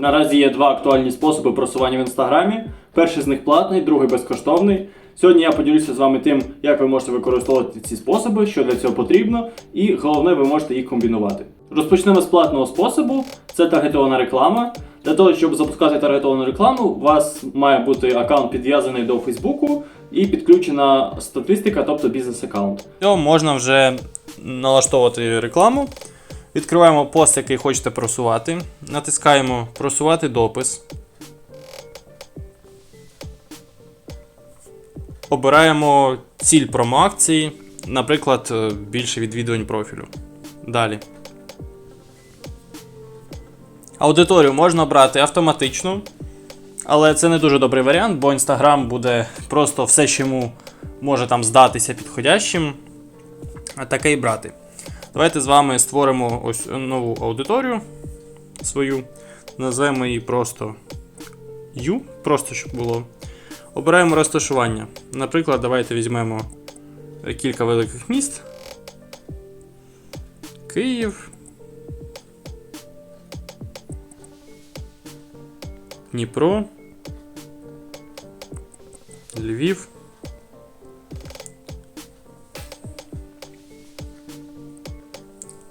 Наразі є два актуальні способи просування в інстаграмі. Перший з них платний, другий безкоштовний. Сьогодні я поділюся з вами тим, як ви можете використовувати ці способи, що для цього потрібно, і головне, ви можете їх комбінувати. Розпочнемо з платного способу. Це таргетована реклама. Для того, щоб запускати таргетовану рекламу, у вас має бути аккаунт підв'язаний до Фейсбуку і підключена статистика, тобто бізнес-аккаунт. Все, можна вже налаштовувати рекламу. Відкриваємо пост, який хочете просувати. Натискаємо просувати допис. Обираємо ціль промо-акції, наприклад, е, більше відвідувань профілю. Далі. Аудиторію можна обрати автоматично, але це не дуже добрий варіант, бо Instagram буде просто все, що йому може там здатися підходящим, таке і брати. Давайте з вами створимо ось нову аудиторію свою. Назвемо її просто U, просто щоб було. Обираємо розташування. Наприклад, давайте візьмемо кілька великих міст. Київ. Дніпро. Львів.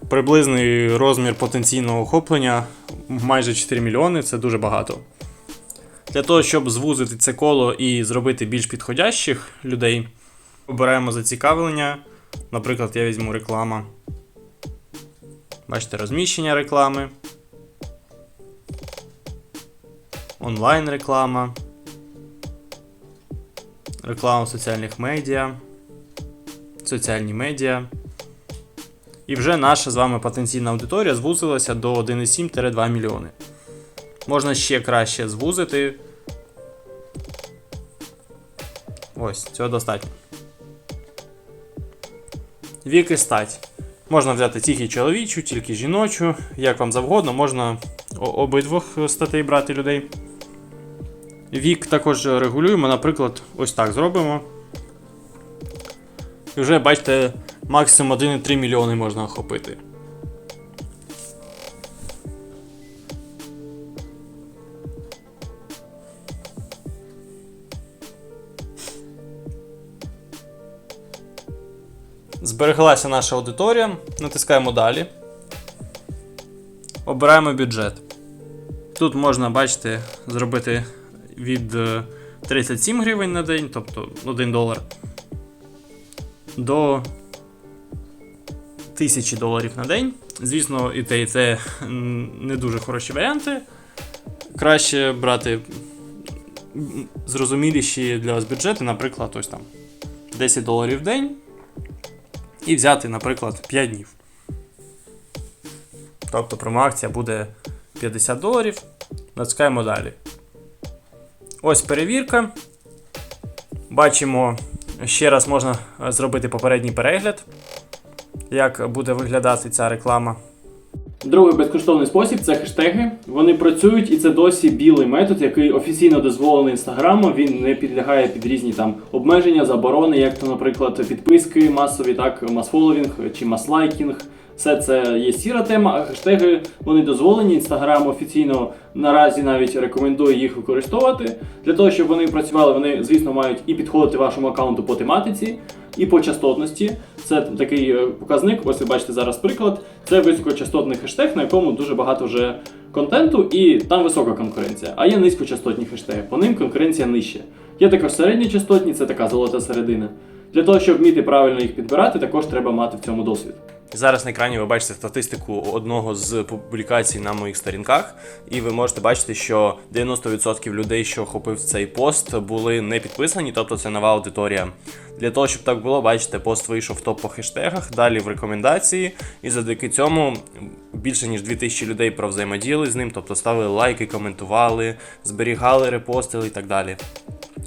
Приблизний розмір потенційного охоплення майже 4 мільйони це дуже багато. Для того, щоб звузити це коло і зробити більш підходящих людей, обираємо зацікавлення. Наприклад, я візьму реклама. Бачите, розміщення реклами. Онлайн реклама. Реклама в соціальних медіа. Соціальні медіа. І вже наша з вами потенційна аудиторія звузилася до 1,7-2 мільйони. Можна ще краще звузити. Ось, цього достатньо. Вік і стать. Можна взяти тільки чоловічу, тільки жіночу, як вам завгодно, можна обидвох статей брати людей. Вік також регулюємо, наприклад, ось так зробимо. І вже бачите, максимум 1,3 мільйони можна охопити. Збереглася наша аудиторія. Натискаємо далі. Обираємо бюджет. Тут можна, бачите, зробити від е, 37 гривень на день, тобто 1 долар, до 1000 доларів на день. Звісно, і те, і це не дуже хороші варіанти. Краще брати зрозуміліші для вас бюджети, наприклад, ось там 10 доларів в день. І взяти, наприклад, 5 днів. Тобто промоакція буде 50 доларів. Натискаємо далі. Ось перевірка. Бачимо, ще раз можна е, зробити попередній перегляд, як буде виглядати ця реклама. Другий безкоштовний спосіб це хештеги. Вони працюють, і це досі білий метод, який офіційно дозволений інстаграмом. Він не підлягає під різні там обмеження, заборони, як то, наприклад, підписки масові, так, масфоловінг чи маслайкінг. Все це є сіра тема, а хештеги вони дозволені. Інстаграм офіційно наразі навіть рекомендує їх використовувати. Для того, щоб вони працювали, вони, звісно, мають і підходити вашому аккаунту по тематиці, і по частотності. Це такий е, показник. Ось ви бачите зараз приклад. Це високочастотний хештег, на якому дуже багато вже контенту, і там висока конкуренція. А є низькочастотні хештеги, по ним конкуренція нижча. Є також середньочастотні, це така золота середина. Для того, щоб вміти правильно їх підбирати, також треба мати в цьому досвід. Зараз на екрані ви бачите статистику одного з публікацій на моїх сторінках, і ви можете бачити, що 90% людей, що охопив цей пост, були не підписані, тобто це нова аудиторія. Для того, щоб так було, бачите, пост вийшов в топ по хештегах, далі в рекомендації, і завдяки цьому більше ніж 2000 людей провзаємодіяли з ним, тобто ставили лайки, коментували, зберігали, репостили і так далі.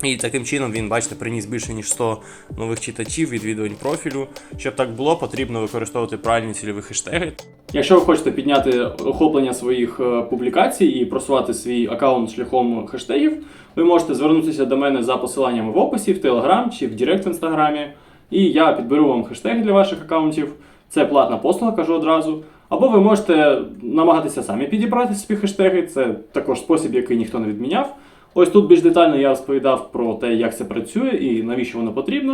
І таким чином він, бачите, приніс більше ніж 100 нових читачів, відвідувань профілю. Щоб так було, потрібно використовувати правильні цільові хештеги. Якщо ви хочете підняти охоплення своїх е, публікацій і просувати свій аккаунт шляхом хештегів, ви можете звернутися до мене за посиланнями в описі, в Telegram чи в Директ в Інстаграмі. І я підберу вам хештеги для ваших аккаунтів. Це платна послуга, кажу одразу. Або ви можете намагатися самі підібрати собі хештеги, це також спосіб, який ніхто не відміняв. Ось тут більш детально я розповідав про те, як це працює і навіщо воно потрібно.